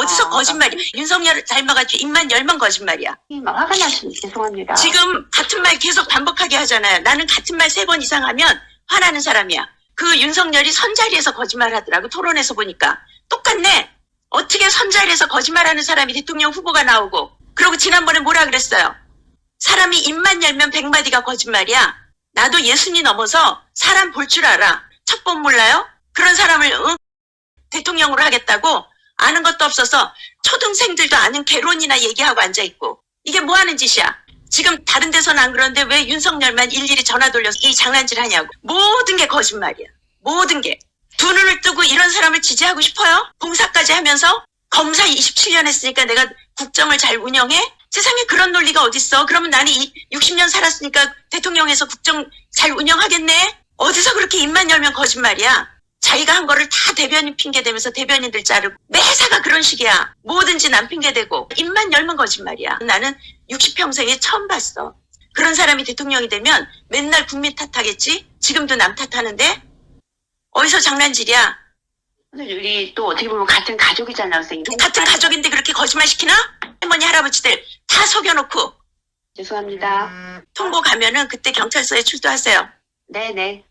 어디서 아. 거짓말이야? 윤석열을 닮아가지고 입만 열면 거짓말이야. 막 화가 나시면 죄송합니다. 지금 같은 말 계속 반복하게 하잖아요. 나는 같은 말 세 번 이상 하면 화나는 사람이야. 그 윤석열이 선자리에서 거짓말 하더라고. 토론에서 보니까. 똑같네. 어떻게 선자리에서 거짓말하는 사람이 대통령 후보가 나오고. 그리고 지난번에 뭐라 그랬어요? 사람이 입만 열면 백마디가 거짓말이야. 나도 예순이 넘어서 사람 볼 줄 알아. 첩법 몰라요? 그런 사람을 응? 대통령으로 하겠다고 아는 것도 없어서 초등생들도 아는 개론이나 얘기하고 앉아있고. 이게 뭐 하는 짓이야? 지금 다른 데서는 안 그런데 왜 윤석열만 일일이 전화 돌려서 이 장난질 하냐고. 모든 게 거짓말이야. 모든 게. 두 눈을 뜨고 이런 사람을 지지하고 싶어요? 봉사까지 하면서 검사 27년 했으니까 내가 국정을 잘 운영해? 세상에 그런 논리가 어딨어? 그러면 나는 이 60년 살았으니까 대통령에서 국정 잘 운영하겠네? 어디서 그렇게 입만 열면 거짓말이야? 자기가 한 거를 다 대변인 핑계 대면서 대변인들 자르고 매사가 그런 식이야. 뭐든지 남 핑계 대고 입만 열면 거짓말이야. 나는 60평생에 처음 봤어. 그런 사람이 대통령이 되면 맨날 국민 탓하겠지? 지금도 남 탓하는데? 어디서 장난질이야? 오늘 우리 또 어떻게 보면 같은 가족이잖아요, 선생님. 같은 가족인데 그렇게 거짓말 시키나? 할머니 할아버지들 다 속여놓고 죄송합니다. 통보 가면은 그때 경찰서에 출두하세요. 네네.